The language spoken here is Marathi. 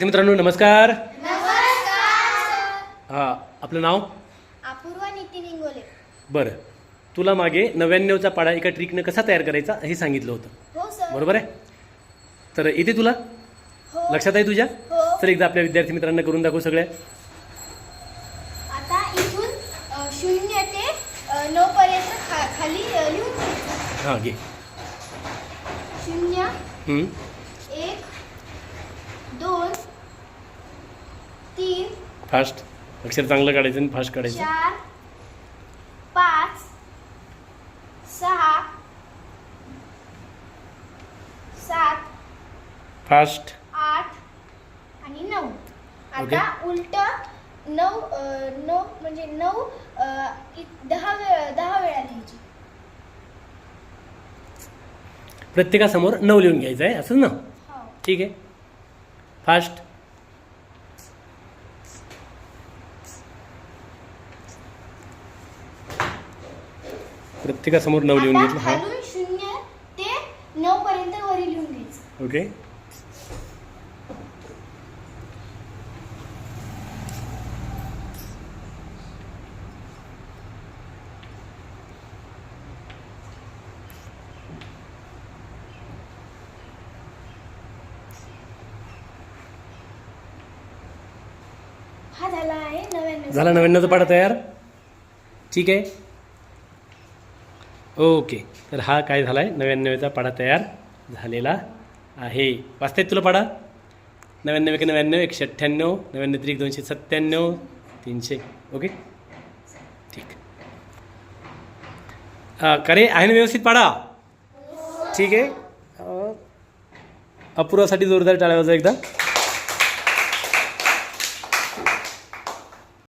मित्रांनो नमस्कार. हा आपलं नाव? अपूर्वा नितीन इंगोले. बरं. तुला मागे नव्याण्णवचा पाडा एका ट्रिकनं कसा तयार करायचा हे सांगितलं होतं. हो सर. बरोबर आहे? तर येते तुला? हो. लक्षात आहे तुझ्या? हो. तर एकदा आपल्या विद्यार्थी मित्रांना करून दाखव सगळ्या. आता इथून अ, शून्य ते नऊ पर्यंत खा खाली अ, लिहून घ्यायचं हां घे. शून्य. हम्म. फास्ट. अक्षर चांगलं काढायचं आणि फास्ट काढायचं. चार पाच सहा सात फास्ट. आठ आणि नऊ. आता उलट नऊ अ, नऊ म्हणजे नऊ अ, इ- दहा वेळा दहा वेळा लिहायची. प्रत्येकासमोर नऊ लिहून घ्यायचं आहे असंच ना? हो. ठीक आहे. फास्ट. प्रत्येकासमोर नऊ लिहून घेतलं. हां. खालून शून्य ते नऊ पर्यंत वरी लिहून घ्यायचं. ओके. हा झाला आहे नव्याण्णव. झाला नव्याण्णवचा पाडा तयार? ठीक आहे. ओके. तर हा काय झाला आहे नव्याण्णवचा पाडा तयार झालेला आहे. वाचता तुला पाडा? नव्याण्णव एक नव्याण्णव एकशे अठ्ठ्याण्णव नव्याण्णव त्रिक दोनशे सत्त्याण्णव तीनशे ओके? ठीक. करे आहे ना व्यवस्थित पाडा? ठीक आहे. अपूर्वासाठी जोरदार टाळ्या एकदा.